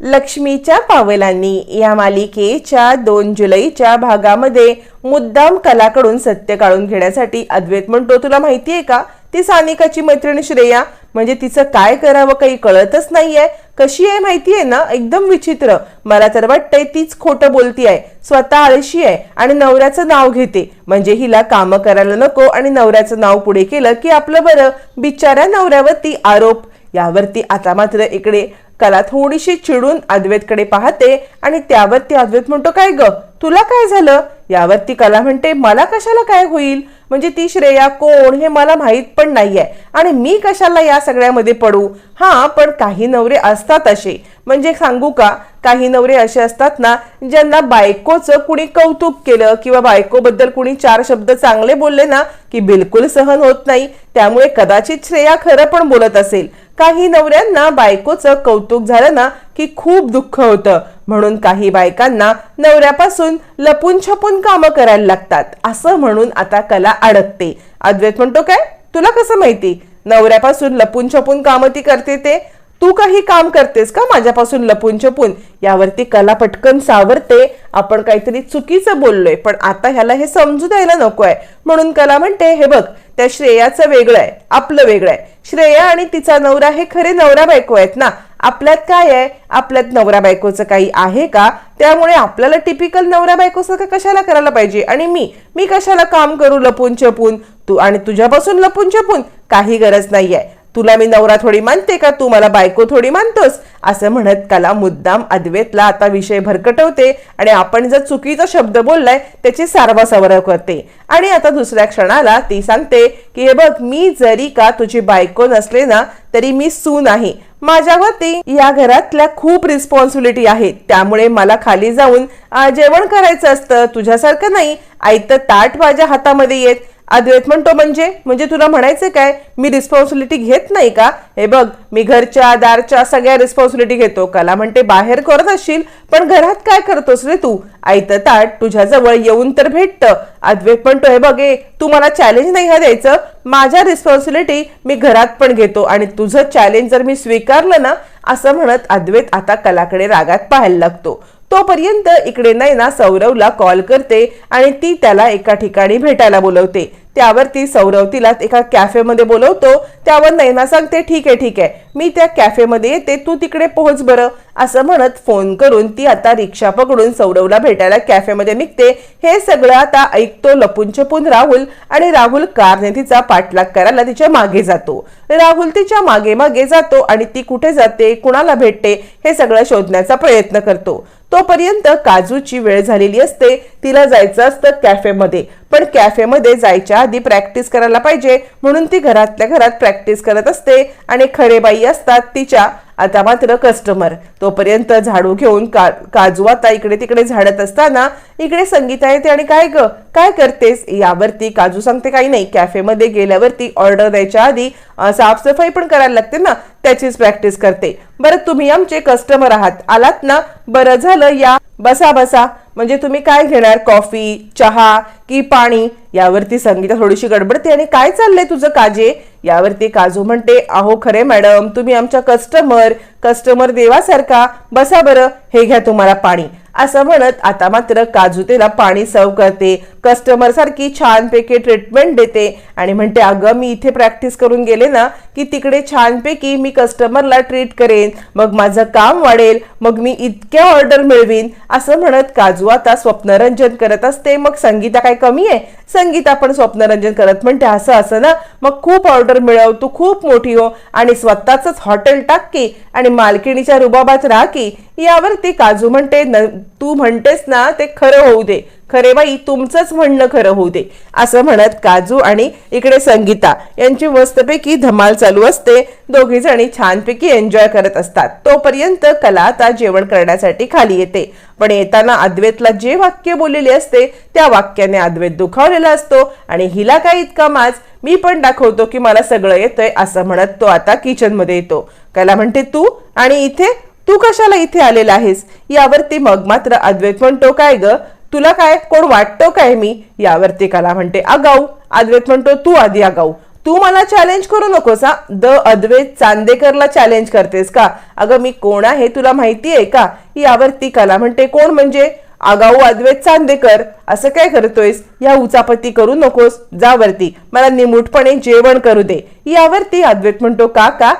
लक्ष्मीच्या पावलांनी या मालिकेच्या दोन जुलैच्या भागामध्ये मुद्दाम कलाकडून सत्य काढून घेण्यासाठी अद्वैत म्हणतो. तुला माहिती आहे का? ती सानिकाची मैत्रीण श्रेया. म्हणजे तिचं काय करावं काही कळतच नाहीये. कशी आहे माहितीये ना? एकदम विचित्र. मला तर वाटतंय तीच खोटं आहे. स्वतः आळशी आहे आणि नवऱ्याचं नाव घेते. म्हणजे हिला कामं करायला नको आणि नवऱ्याचं नाव पुढे केलं की आपलं बरं. बिचाऱ्या नवऱ्यावरती आरोप. यावरती आता मात्र इकडे कला थोडीशी चिडून अद्वैतकडे पाहते आणि त्यावरती अद्वैत म्हणतो काय ग? तुला काय झालं? यावरती कला म्हणते मला कशाला काय होईल? म्हणजे ती श्रेया कोण हे मला माहीत पण नाहीये. आणि मी कशाला या सगळ्यामध्ये पडू? हा पण काही नवरे असतात असे. म्हणजे सांगू का? काही नवरे असे असतात ना ज्यांना बायकोचं कुणी कौतुक केलं किंवा बायकोबद्दल कुणी चार शब्द चांगले बोलले ना की बिलकुल सहन होत नाही. त्यामुळे कदाचित श्रेया खरं पण बोलत असेल. काही नवऱ्यांना बायकोचं कौतुक झालं ना की खूप दुःख होतं. म्हणून काही बायकांना नवऱ्यापासून लपून छपून कामं करायला लागतात. असं म्हणून आता कला अडकते. अद्वैत म्हणतो काय? तुला कसं माहिती? नवऱ्यापासून लपून छपून कामं ती करते ते? तू काही काम करतेस का? माझ्यापासून लपून छपून. यावरती कला पटकन सावरते. आपण काहीतरी चुकीचं बोललोय पण आता ह्याला हे समजू द्यायला नको आहे म्हणून कला म्हणते हे बघ त्या श्रेयाचं वेगळं आहे आपलं वेगळं आहे. श्रेया आणि तिचा नवरा हे खरे नवरा बायको आहेत ना? आपल्यात काय आहे? आपल्यात नवरा बायकोचं काही आहे का? त्यामुळे आपल्याला टिपिकल नवरा बायकोचं कशाला करायला पाहिजे? आणि मी? मी कशाला काम करू लपून छपून? तू आणि तुझ्यापासून लपून छपून? काही गरज नाहीये. तुला मी नवरा थोडी मानते का? तू मला बायको थोडी मानतोस? असं म्हणत कला मुद्दाम अद्वेतला आता विषय भरकटवते आणि आपण जर चुकीचा शब्द बोललाय त्याची सारवासावर करते. आणि आता दुसऱ्या क्षणाला ती सांगते की हे बघ मी जरी का तुझी बायको नसले ना तरी मी सून आहे माझ्यावरती या घरातल्या खूप रिस्पॉन्सिबिलिटी आहेत. त्यामुळे मला खाली जाऊन जेवण करायचं असतं. तुझ्यासारखं नाही. आयतं ताट माझ्या हातामध्ये येत. अद्वैत म्हणतो म्हणजे म्हणजे तुला म्हणायचं काय? मी रिस्पॉन्सिबिलिटी घेत नाही का? हे बघ मी घरच्या दारच्या सगळ्या रिस्पॉन्सिबिलिटी घेतो. कला म्हणते बाहेर करत असशील पण घरात काय करतोस रे तू? आयतं ताट तुझ्याजवळ येऊन तर भेटतं. अद्वैत म्हणतो हे बघे तू मला चॅलेंज नाही हा द्यायचं? माझ्या रिस्पॉन्सिबिलिटी मी घरात पण घेतो आणि तुझं चॅलेंज जर मी स्वीकारलं ना? असं म्हणत अद्वैत आता कलाकडे रागात पाहायला लागतो. तोपर्यंत इकडे नैना सौरवला कॉल करते आणि ती त्याला एका ठिकाणी भेटायला बोलवते. त्यावर ती सौरव तिला एका कॅफेमध्ये बोलवतो. त्यावर नैना सांगते ठीक आहे ठीक आहे. मी त्या कॅफेमध्ये येते. तू तिकडे पोहोच बरं. असं म्हणत फोन करून ती आता रिक्षा पकडून सौरवला भेटायला कॅफेमध्ये निघते. हे सगळं आता ऐकतो लपून छपून राहुल आणि राहुल कारने तिचा पाठलाग करायला तिच्यामागे जातो. राहुल तिच्यामागे मागे जातो आणि ती कुठे जाते कुणाला भेटते हे सगळं शोधण्याचा प्रयत्न करतो. तोपर्यंत काजूची वेळ झालेली असते तिला जायचं असतं कॅफेमध्ये पण कॅफेमध्ये जायच्या आधी प्रॅक्टिस करायला पाहिजे. म्हणून ती घरातल्या घरात प्रॅक्टिस करत असते आणि खरे बाई असतात तिच्या आता मात्र कस्टमर. तोपर्यंत झाडू घेऊन का काजू आता इकडे तिकडे झाडत असताना इकडे संगीता येते आणि काय ग काय करतेस? यावरती काजू सांगते काही नाही. कॅफेमध्ये गेल्यावरती ऑर्डर द्यायच्या आधी साफसफाई पण करायला लागते ना त्याचीच प्रॅक्टिस करते. बरं तुम्ही आमचे कस्टमर आहात. आलात ना? बरं झालं या. बसा बसा. म्हणजे तुम्ही काय घेणार? कॉफी चहा की पाणी? यावरती संगीता थोडीशी गडबडते आणि काय चाललंय तुझं काजे? यावरती काजू म्हणते अहो खरे मॅडम तुम्ही आमच्या कस्टमर कस्टमर देवासारखा बसा बरं हे घ्या तुम्हाला पाणी. असं म्हणत आता मात्र काजू तिला पाणी सर्व करते. कस्टमर सारखी छानपैकी ट्रीटमेंट देते आणि म्हणते अगं मी इथे प्रॅक्टिस करून गेले ना की तिकडे छानपैकी मी कस्टमरला ट्रीट करेन. मग माझं काम वाढेल मग मी इतक्या ऑर्डर मिळवीन असं म्हणत काजू आता स्वप्नरंजन करत असते. मग संगीता काय कमी आहे? संगीता पण स्वप्नरंजन करत म्हणते असं असं ना. मग खूप ऑर्डर मिळव तू खूप मोठी हो. आणि स्वतःच हॉटेल टाक की आणि मालकिणीच्या रुबाबात राहा की. यावर ती काजू म्हणते "न- तू म्हणतेस ना ते खरं होऊ दे. खरे बाई तुमचंच म्हणणं खरं होऊ दे. असं म्हणत काजू आणि इकडे संगीता यांची मस्तपैकी धमाल चालू असते. दोघी जणी छानपैकी एन्जॉय करत असतात. तोपर्यंत कला आता जेवण करण्यासाठी खाली येते. पण येताना अद्वैतला जे वाक्य बोललेले असते त्या वाक्याने अद्वैत दुखावलेला असतो आणि हिला काय इतका माज? मी पण दाखवतो की मला सगळं येतंय असं म्हणत तो आता किचनमध्ये येतो. कला म्हणते तू? आणि इथे? तू कशाला इथे आलेला आहेस? यावरती मग मात्र अद्वैत म्हणतो काय ग? तुला काय? कोण वाटतो काय मी? यावरती कला म्हणते आगाऊ अद्वैत म्हणतो तू आधी आगाऊ तू मला चॅलेंज करू नकोस हा? द अद्वैत चांदेकरला चॅलेंज करतेस का? अगं मी कोण आहे तुला माहिती आहे का? यावरती कला म्हणते कोण म्हणजे? आगाऊ अद्वैत चांदेकर असं काय करतोयस? या उचापती करू नकोस. जावरती मला निमूटपणे जेवण करू दे. यावरती अद्वैत म्हणतो का का?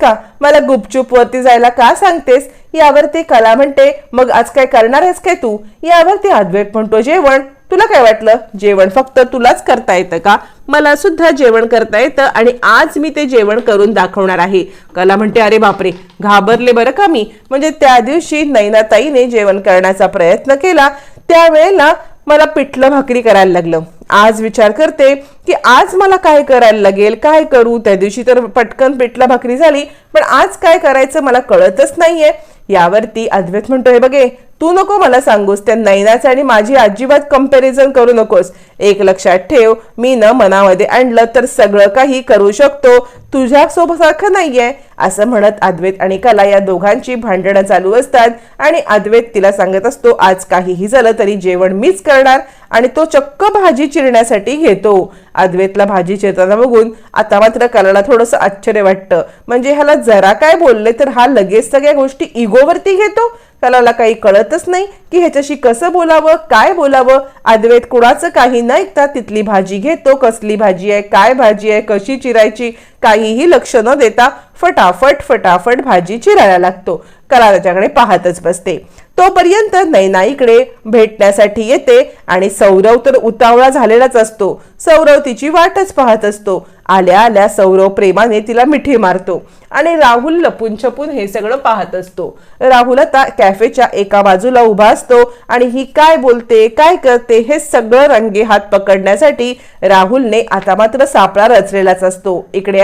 का? मला गुपचूप वरती जायला का सांगतेस? यावरती कला म्हणते मग आज काय करणार आहेस काय तू? यावरती अद्वैत म्हणतो जेवण. तुला काय वाटलं? जेवण फक्त तुलाच करता येतं का? मला सुद्धा जेवण करता येतं आणि आज मी ते जेवण करून दाखवणार आहे. कला म्हणते अरे बापरे घाबरले बरं का मी? म्हणजे त्या दिवशी नैनाताईने जेवण करण्याचा प्रयत्न केला. त्यावेळेला मला पिठलं भाकरी करायला लागलं. आज विचार करते की आज मला काय करायला लागेल काय करू? त्या दिवशी तर पटकन पिठलं भाकरी झाली पण आज काय करायचं मला कळतच नाहीये. यावरती अद्वैत म्हणतोय बघे तू नको मला सांगूस त्या नैनाचं आणि माझी अजिबात कंपॅरिझन करू नकोस. एक लक्षात ठेव मी न मनामध्ये आणलं तर सगळं काही करू शकतो. तुझ्या सोबसारखं नाहीये. असं म्हणत अद्वैत आणि कला या दोघांची भांडणं चालू असतात आणि अद्वैत तिला सांगत असतो आज काहीही झालं तरी जेवण मीच करणार आणि तो चक्क भाजी चिरण्यासाठी घेतो. अद्वैतला भाजी चेताना बघून आता मात्र कलाला थोडंसं आश्चर्य वाटतं. म्हणजे ह्याला जरा काय बोलले तर हा लगेच सगळ्या गोष्टी इगोवरती घेतो? त्याला काही कळतच नाही की ह्याच्याशी कसं बोलावं काय बोलावं अद्वैत कुणाचं काही न ऐकता तिथली भाजी घेतो कसली भाजी आहे काय भाजी आहे कशी चिरायची काहीही लक्ष न देता फटाफट फटाफट भाजी चिरायला लागतो. कला त्याच्याकडे पाहतच बसते. तोपर्यंत नैना इकडे भेटण्यासाठी येते आणि सौरव तर उतावळा झालेलाच असतो. सौरव तिची वाटच पाहत असतो. आल्या आल्या सौरव प्रेमाने तिला मिठी मारतो आणि राहुल लपून छपून हे सगळं पाहत असतो. राहुल आता कॅफेच्या एका बाजूला उभा असतो आणि ही काय बोलते काय करते हे सगळं रंगे हात पकडण्यासाठी राहुलने आता मात्र सापळा रचलेलाच असतो. इकडे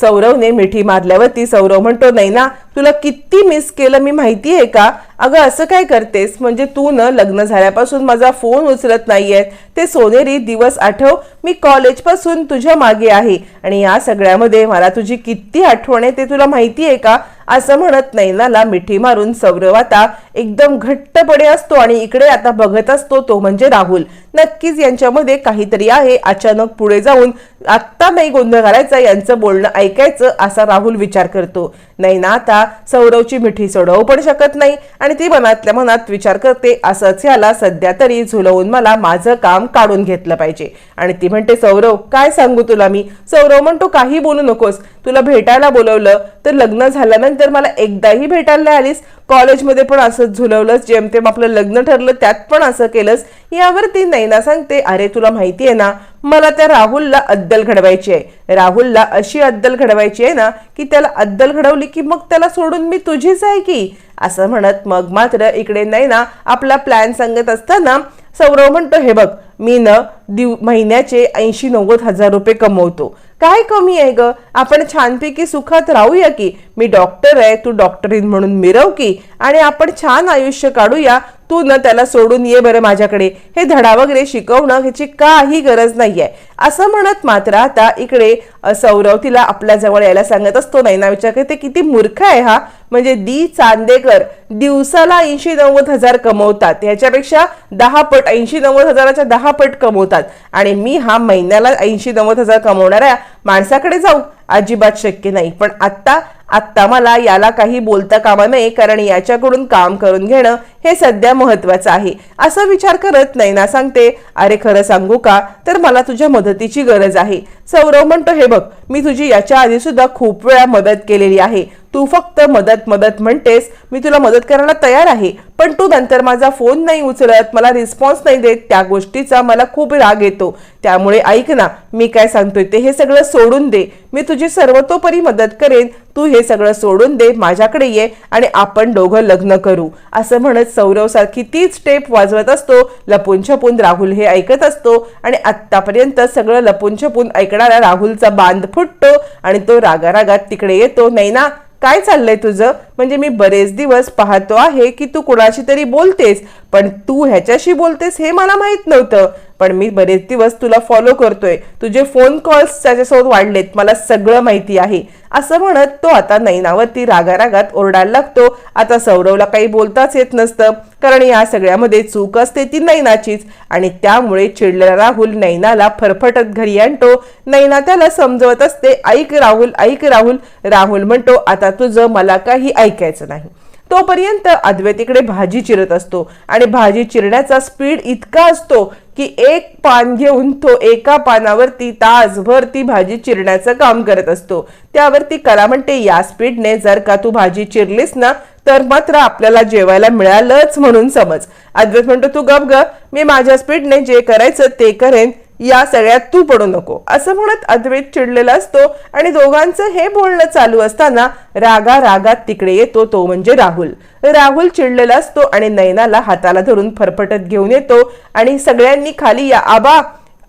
सौरवने मिठी मारल्यावरती सौरव म्हणतो नाही ना तुला किती मिस केलं मी माहिती आहे का? अगं असं काय करतेस? म्हणजे तू न लग्न झाल्यापासून माझा फोन उचलत नाहीये. ते सोनेरी दिवस आठव मी कॉलेजपासून तुझ्या मागे आहे. आणि या सगळ्यामध्ये मला तुझी किती आठवण आहे ते तुला माहिती आहे का? असं म्हणत नैनाला मिठी मारून सौरव आता एकदम घट्टपणे असतो आणि इकडे आता बघत असतो तो म्हणजे राहुल. नक्कीच यांच्यामध्ये काहीतरी आहे. अचानक पुढे जाऊन आत्ता नाही गोंधळ घालायचा यांचं बोलणं ऐकायचं असा राहुल विचार करतो. नैना आता सौरवची मिठी सोडवू पण शकत नाही आणि ती मनातल्या मनात विचार करते असंच याला सध्या तरी झुलवून मला माझं काम काढून घेतलं पाहिजे. आणि ती म्हणते सौरव काय सांगू तुला मी? सौरव म्हणतो काही बोलू नकोस. तुला भेटायला बोलवलं तर लग्न झाल्यानंतर मला एकदाही भेटायला आलीस. कॉलेजमध्ये पण असंच झुलवलंस जेमतेम आपलं लग्न ठरलं त्यात पण असं केलंस. यावर ती नैना सांगते अरे तुला माहिती आहे ना मला त्या राहुलला अद्दल घडवायची आहे. राहुलला अशी अद्दल घडवायची आहे ना की त्याला अद्दल घडवली की मग त्याला सोडून मी तुझीच आहे की? असं म्हणत मग मात्र इकडे नैना आपला प्लॅन सांगत असताना सौरव म्हणतो हे बघ मी न दिव महिन्याचे ऐंशी नव्वद हजार रुपये कमवतो. काय कमी आहे ग? आपण छानपैकी सुखात राहूया की? मी डॉक्टर आहे तू डॉक्टरीन म्हणून मिरव की आणि आपण छान आयुष्य काढूया तू न त्याला सोडून ये बरं माझ्याकडे. हे धडा वगैरे शिकवणं ह्याची काही गरज नाहीये. असं म्हणत मात्र आता इकडे सौरव तिला आपल्या जवळ यायला सांगत असतो. नैना विचार करते किती मूर्ख आहे हा. म्हणजे दी चांदेकर दिवसाला ऐंशी नव्वद हजार कमवतात. ह्याच्यापेक्षा दहा पट ऐंशी नव्वद हजाराच्या दहा पट कमवतात. आणि मी हा महिन्याला ऐंशी नव्वद हजार कमवणाऱ्या माणसाकडे जाऊ. अजिबात शक्य नाही. पण आत्ता आत्ता मला याला काही बोलता कामा नये कारण याच्याकडून काम करून घेणं हे सध्या महत्वाचं आहे. असा विचार करत नैना सांगते अरे खरं सांगू का? तर मला तुझ्या मदतीची गरज आहे. सौरव म्हणतो हे बघ मी तुझी याच्या आधी सुद्धा खूप वेळा मदत केलेली आहे. तू फक्त मदत मदत म्हणतेस. मी तुला मदत करायला तयार आहे. पण तू नंतर माझा फोन नाही उचलत मला रिस्पॉन्स नाही देत. त्या गोष्टीचा मला खूप राग येतो. त्यामुळे ऐक ना मी काय सांगतोय ते हे सगळं सोडून दे. मी तुझी सर्वतोपरी मदत करेन. तू हे सगळं सोडून दे माझ्याकडे ये आणि आपण दोघं लग्न करू. असं म्हणत सौरव सारखी तीच टेप वाजवत असतो. लपून छपून राहुल हे ऐकत असतो. आणि आत्तापर्यंत सगळं लपून छपून ऐकणारा राहुलचा बांध फुटतो आणि तो रागारागात तिकडे येतो. नाही ना काय चाललंय तुझं? म्हणजे मी बरेच दिवस पाहतो आहे की तू कुणाशी तरी बोलतेस पण तू ह्याच्याशी बोलतेस हे मला माहीत नव्हतं. पण मी बरेच दिवस तुला फॉलो करतोय. तुझे फोन कॉल्स त्याच्यासोबत वाढलेत. मला सगळं माहिती आहे. असं म्हणत तो आता नैनावरती रागारागात ओरडायला लागतो. आता सौरवला काही बोलताच येत नसतं. कारण या सगळ्यामध्ये चूक असते ती नैनाचीच. आणि त्यामुळे चिडलेला राहुल नैनाला फरफटत घरी आणतो. नैना त्याला समजवत असते ऐक राहुल ऐक राहुल. राहुल म्हणतो आता तुझं मला काही ऐकायचं नाही. तोपर्यंत अद्वैतीकडे भाजी चिरत असतो. आणि भाजी चिरण्याचा स्पीड इतका असतो की एक पान घेऊन तो एका पानावरती तासभर ती भाजी चिरण्याचं काम करत असतो. त्यावरती कला म्हणते या स्पीडने जर का तू भाजी चिरलीस ना तर मात्र आपल्याला जेवायला मिळालंच म्हणून समज. अद्वैत म्हणतो तू गप ग मी माझ्या स्पीडने जे करायचं ते करेन या सगळ्यात तू पडू नको. असं म्हणत अद्वैत चिडलेला असतो आणि दोघांचं हे बोलणं चालू असताना रागा रागात तिकडे येतो तो म्हणजे राहुल. राहुल चिडलेला असतो आणि नयनाला हाताला धरून फरफटत घेऊन येतो आणि सगळ्यांनी खाली या आबा!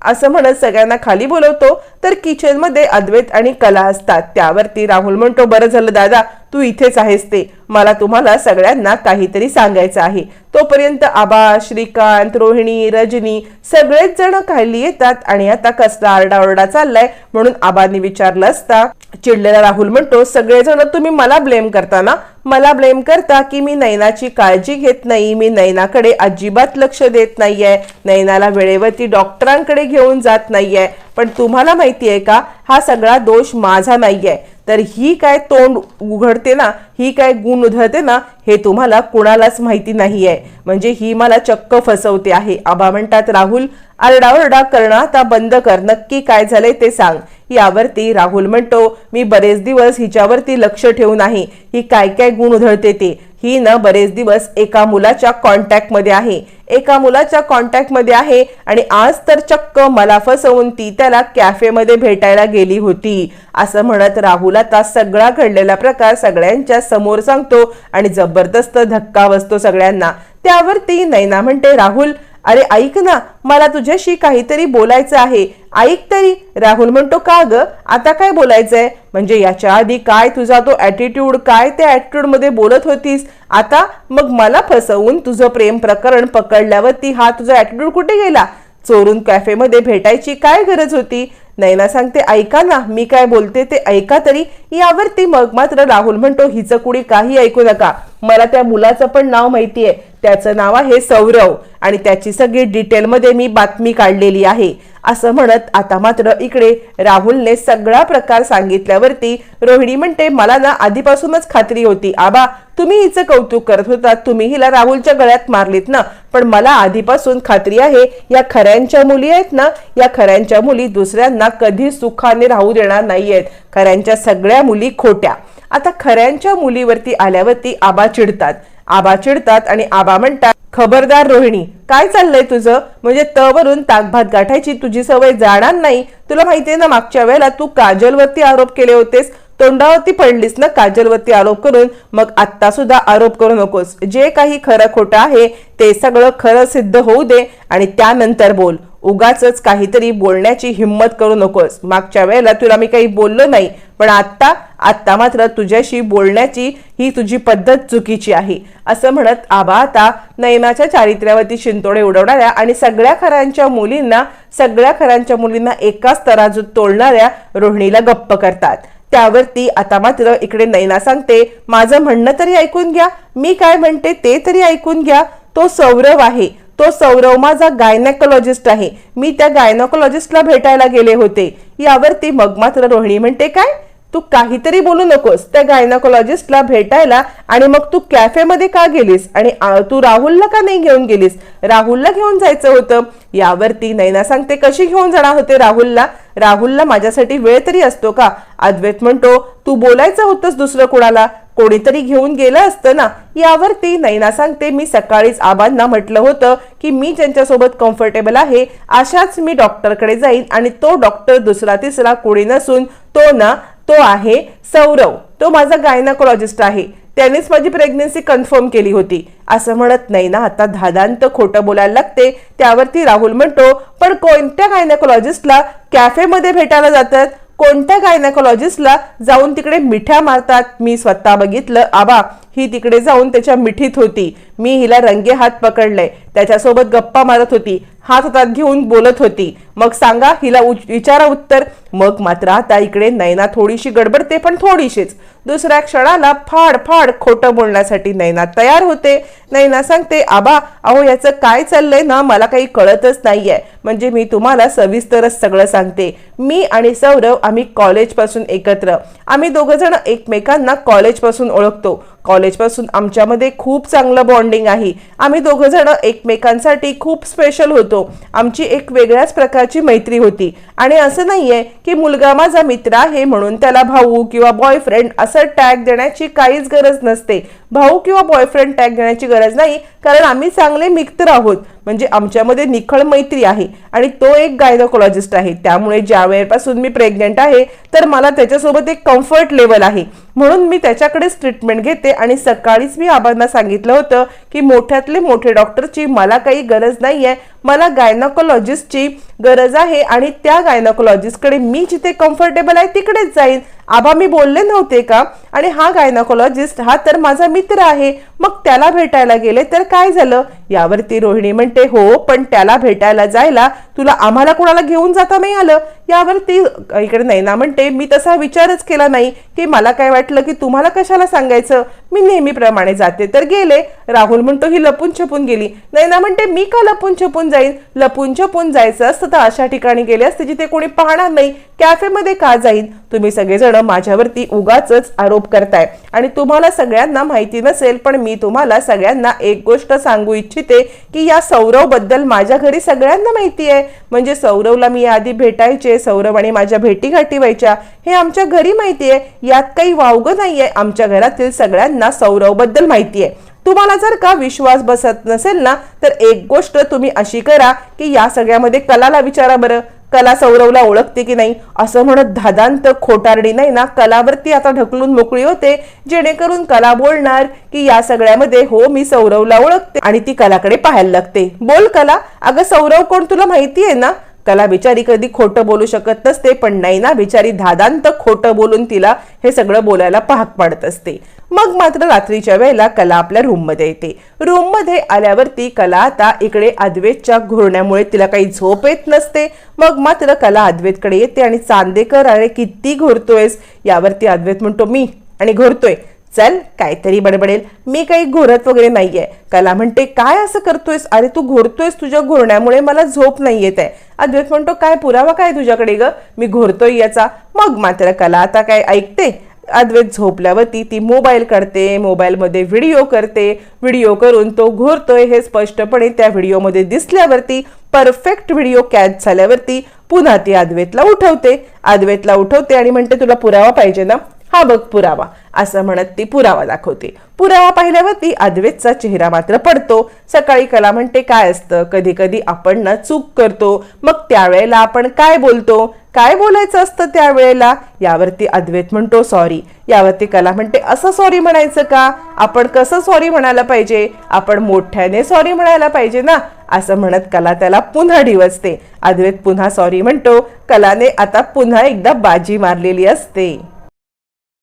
असं म्हणत सगळ्यांना खाली बोलवतो. तर किचनमध्ये अद्वैत आणि कला असतात. त्यावरती राहुल म्हणतो बरं झालं दादा तू इथेच आहेस ते. मला तुम्हाला सगळ्यांना काहीतरी सांगायचं आहे. तोपर्यंत आबा श्रीकांत रोहिणी रजनी सगळेच जण खाली येतात आणि आता कसला आरडाओरडा चाललाय म्हणून आबांनी विचारलं असता चिडलेला राहुल म्हणतो सगळेजण तुम्ही मला ब्लेम करता ना? मला ब्लेम करता की मी नैनाची काळजी घेत नाही मी नैनाकडे अजिबात लक्ष देत नाहीये नैनाला वेळेवरती डॉक्टरांकडे घेऊन जात नाहीये. पण तुम्हाला माहिती आहे का हा सगळा दोष माझा नाहीये. तर ही काय तोंड उघडते ना ही काय गुण उधळते ना हे तुम्हाला कुणालाच माहिती नाहीये. म्हणजे ही मला चक्क फसवते आहे. आबा म्हणतात राहुल आरडाओरडा करणं आता बंद कर. नक्की काय झालंय ते सांग. यावरती राहुल म्हणतो मी बरेच दिवस हिच्यावरती लक्ष ठेवून आहे ही काय काय गुण उधळते ते. ही न बरेच दिवस एका मुलाच्या कॉन्टॅक्टमध्ये आहे. एका मुलाच्या कॉन्टॅक्टमध्ये आहे आणि आज तर चक्क मला फसवून ती त्याला कॅफेमध्ये भेटायला गेली होती. असं म्हणत राहुल आता सगळा घडलेला प्रकार सगळ्यांच्या समोर सांगतो आणि जबरदस्त धक्का बसतो सगळ्यांना. त्यावरती नैना म्हणते राहुल अरे ऐक ना मला तुझ्याशी काहीतरी बोलायचं आहे. ऐक तरी. राहुल म्हणतो का ग? आता काय बोलायचंय? म्हणजे याच्या आधी काय तुझा तो ॲटिट्यूड काय त्या ॲटिट्यूडमध्ये बोलत होतीस? आता मग मला फसवून तुझं प्रेम प्रकरण पकडल्यावरती हा तुझा ॲटिट्यूड कुठे गेला? चोरून कॅफेमध्ये भेटायची काय गरज होती? नैना सांगते ऐका ना मी काय बोलते ते ऐका तरी. यावरती मग मात्र राहुल म्हणतो हिचं कुणी काही ऐकू नका. मला त्या मुलाचं पण नाव माहितीये. त्याचं नाव आहे सौरव आणि त्याची सगळी डिटेलमध्ये मी बातमी काढलेली आहे. असं म्हणत आता मात्र इकडे राहुलने सगळा प्रकार सांगितल्यावरती रोहिणी म्हणते मला ना आधीपासूनच खात्री होती. आबा तुम्ही हिचं कौतुक करत होता. तुम्ही हिला राहुलच्या गळ्यात मारलीत ना. पण मला आधीपासून खात्री आहे या खऱ्यांच्या मुली आहेत ना. या खऱ्यांच्या मुली दुसऱ्यांना कधी सुखाने राहू देणार नाहीयेत. खऱ्यांच्या सगळ्या मुली खोट्या. आता खऱ्यांच्या मुलीवरती आल्यावरती आबा चिडतात. आबा चिडतात आणि आबा म्हणतात खबरदार रोहिणी काय चाललंय तुझं? म्हणजे तवरून ताकभात गाठायची तुझी सवय जाणार नाही. तुला माहितीये ना मागच्या वेळेला तू काजलवरती आरोप केले होतेस. तोंडावरती पडलीस ना काजलवरती आरोप करून. मग आत्ता सुद्धा आरोप करू नकोस. जे काही खरं खोटं आहे ते सगळं खरं सिद्ध होऊ दे आणि त्यानंतर बोल. उगाच काहीतरी बोलण्याची हिंमत करू नकोस. मागच्या वेळेला तुला मी काही बोललो नाही पण आत्ता आत्ता मात्र तुझ्याशी बोलण्याची ही तुझी पद्धत चुकीची आहे. असं म्हणत आबा आता नैनाच्या चारित्र्यावरती शिंतोडे उडवणाऱ्या आणि सगळ्या खऱ्यांच्या मुलींना सगळ्या खऱ्यांच्या मुलींना एकाच तराजूत तोडणाऱ्या रोहिणीला गप्प करतात. त्यावरती आता मात्र इकडे नैना सांगते माझं म्हणणं तरी ऐकून घ्या. मी काय म्हणते ते तरी ऐकून घ्या. तो सौरव आहे. तो सौरव माझा गायनेकोलॉजिस्ट आहे. मी त्या गायनेकोलॉजिस्टला भेटायला गेले होते. यावरती मग मात्र रोहिणी म्हणते काय? तू काहीतरी बोलू नकोस. त्या गायनाकोलॉजिस्टला भेटायला आणि मग तू कॅफेमध्ये का गेलीस? आणि तू राहुलला का नाही घेऊन गेलीस? राहुलला घेऊन जायचं होतं. यावरती नैना सांगते कशी घेऊन जाणार होते राहुलला? राहुलला माझ्यासाठी वेळ तरी असतो का? अद्वैत म्हणतो तू बोलायचं होतंस दुसरं कुणाला? कोणीतरी घेऊन गेलं असतं ना यावरती नैना सांगते मी सकाळीच आबांना म्हटलं होतं की मी ज्यांच्यासोबत कम्फर्टेबल आहे अशाच मी डॉक्टरकडे जाईन आणि तो डॉक्टर दुसरा तिसरा कोणी नसून तो ना तो आहे सौरव. तो माझा गायनाकोलॉजिस्ट आहे. त्यानेच माझी प्रेग्नन्सी कन्फर्म केली होती. असं म्हणत नाही ना आता धादांत खोटं बोलायला लागते. त्यावरती राहुल म्हणतो पण कोणत्या गायनाकोलॉजिस्टला कॅफेमध्ये भेटायला जातात? कोणत्या गायनाकोलॉजिस्टला जाऊन तिकडे मिठ्या मारतात? मी स्वतः बघितलं. आबा ही तिकडे जाऊन त्याच्या मिठीत होती. मी हिला रंगे हात पकडले. त्याच्यासोबत गप्पा मारत होती. हात हातात घेऊन बोलत होती. मग सांगा हिला उच- विचारा उत्तर. मग मात्र आता इकडे नैना थोडीशी गडबडते पण थोडीशीच. दुसऱ्या क्षणाला फाड फाड खोटं बोलण्यासाठी नैना तयार होते. नैना सांगते आबा अहो याचं काय चाललंय ना मला काही कळतच नाहीये. म्हणजे मी तुम्हाला सविस्तरच सगळं सांगते. मी आणि सौरव आम्ही कॉलेजपासून एकत्र. आम्ही दोघंजण एकमेकांना कॉलेजपासून ओळखतो. कॉलेजपासून आमच्यामध्ये खूप चांगलं बॉन्डिंग आहे. आम्ही दोघं जण एकमेकांसाठी खूप स्पेशल होतो. आमची एक वेगळ्याच प्रकारची मैत्री होती. आणि असं नाहीये की मुलगा माझा मित्र आहे म्हणून त्याला भाऊ किंवा बॉयफ्रेंड असं टॅग देण्याची काहीच गरज नसते. भाऊ किंवा बॉयफ्रेंड टॅग देण्याची गरज नाही कारण आम्ही चांगले मित्र आहोत. म्हणजे आमच्यामध्ये निखळ मैत्री आहे आणि तो एक गायनोकॉलॉजिस्ट आहे. त्यामुळे ज्या वेळेपासून मी प्रेग्नेंट आहे तर मला त्याच्यासोबत एक कम्फर्ट लेवल आहे. म्हणून मी त्याच्याकडेच ट्रीटमेंट घेते आणि सकाळीच मी आबांना सांगितलं होतं की मोठ्यातले मोठे डॉक्टरची मला काही गरज नाही आहे मला गायनोकोलॉजिस्टची गरज आहे आणि त्या गायनोकॉलॉजिस्टकडे मी जिथे कम्फर्टेबल आहे तिकडेच जाईन. आबा मी बोलले नव्हते का? आणि हा गायनोकॉलॉजिस्ट हा तर माझा मित्र आहे. मग त्याला भेटायला गेले तर काय झालं? यावरती रोहिणी म्हणते हो पण त्याला भेटायला जायला तुला आम्हाला कोणाला घेऊन जाता नाही आलं. यावरती इकडे नैना म्हणते मी तसा विचारच केला नाही की मला काय वाटलं की तुम्हाला कशाला सांगायचं? मी नेहमीप्रमाणे जाते. तर गेले. राहुल म्हणतो ही लपून छपून गेली. नैना म्हणते मी का लपून छपून जाईन? लपून छपून जायचं असतं तर अशा ठिकाणी गेले असते जिथे कोणी पाहणार नाही. कॅफेमध्ये का जाईन? तुम्ही सगळेजण माझ्यावरती उगाच आरोप करताय. आणि तुम्हाला सगळ्यांना माहिती नसेल पण मी तुम्हाला सगळ्यांना एक गोष्ट सांगू इच्छिते की या सौरवबद्दल माझ्या घरी सगळ्यांना माहिती आहे. म्हणजे सौरवला मी आधी भेटायचे सौरव आणि माझ्या भेटीगाठी व्हायच्या. हे आमच्या घरी माहिती आहे. यात काही वावगं आहे आमच्या घरातील सगळ्यांना सौरवबद्दल माहिती आहे. तुम्हाला जर का विश्वास बसत नसेल ना तर एक गोष्ट तुम्ही अशी करा की या सगळ्यामध्ये कलाला विचारा बरं. कला सौरवला ओळखते की नाही? असं म्हणत धादांत खोटारडी नाही ना कलावरती आता ढकलून मोकळी होते जेणेकरून कला बोलणार की या सगळ्यामध्ये हो मी सौरवला ओळखते आणि ती कलाकडे पाहायला लागते. बोल कला. अगं सौरव कोण तुला माहिती आहे ना? कला बिचारी कधी खोटं बोलू शकत नसते पण नाही ना बिचारी धादांत खोटं बोलून तिला हे सगळं बोलायला पाहक पाडत असते. मग मात्र रात्रीच्या वेळेला कला आपल्या रूममध्ये येते. रूममध्ये आल्यावरती कला आता इकडे अद्वेतच्या घोरण्यामुळे तिला काही झोप येत नसते. मग मात्र कला अद्वेतकडे येते आणि चांदेकर अरे किती घोरतोयस? यावरती अद्वैत म्हणतो मी आणि घोरतोय. चल काहीतरी बडबडेल. मी काही घोरत वगैरे नाहीये. कला म्हणते काय असं करतोयस? अरे तू घोरतोयस तुझ्या घोरण्यामुळे मला झोप नाही येत आहे. अद्वैत म्हणतो काय पुरावा काय तुझ्याकडे ग? मी घोरतोय याचा. मग मात्र कला आता काय ऐकते? अद्वैत झोपल्यावरती ती मोबाईल करते मोबाईलमध्ये व्हिडिओ करते. व्हिडिओ करून तो घोरतोय हे स्पष्टपणे त्या व्हिडिओमध्ये दिसल्यावरती परफेक्ट व्हिडिओ कॅच झाल्यावरती पुन्हा ती अद्वैतला उठवते. अद्वैतला उठवते आणि म्हणते तुला पुरावा पाहिजे ना? हा बघ पुरावा. असं म्हणत ती पुरावा दाखवते. पुरावा पाहिल्यावरती अद्वेतचा चेहरा मात्र पडतो. सकाळी कला म्हणते काय असतं? कधी कधी आपण ना चूक करतो. मग त्यावेळेला आपण काय बोलतो? काय बोलायचं असतं त्यावेळेला? यावरती अद्वैत म्हणतो सॉरी यावरती कला म्हणते असं सॉरी म्हणायचं का? आपण कसं सॉरी म्हणायला पाहिजे? आपण मोठ्याने सॉरी म्हणायला पाहिजे ना? असं म्हणत कला त्याला पुन्हा डिवचते अद्वैत पुन्हा सॉरी म्हणतो. कलाने आता पुन्हा एकदा बाजी मारलेली असते.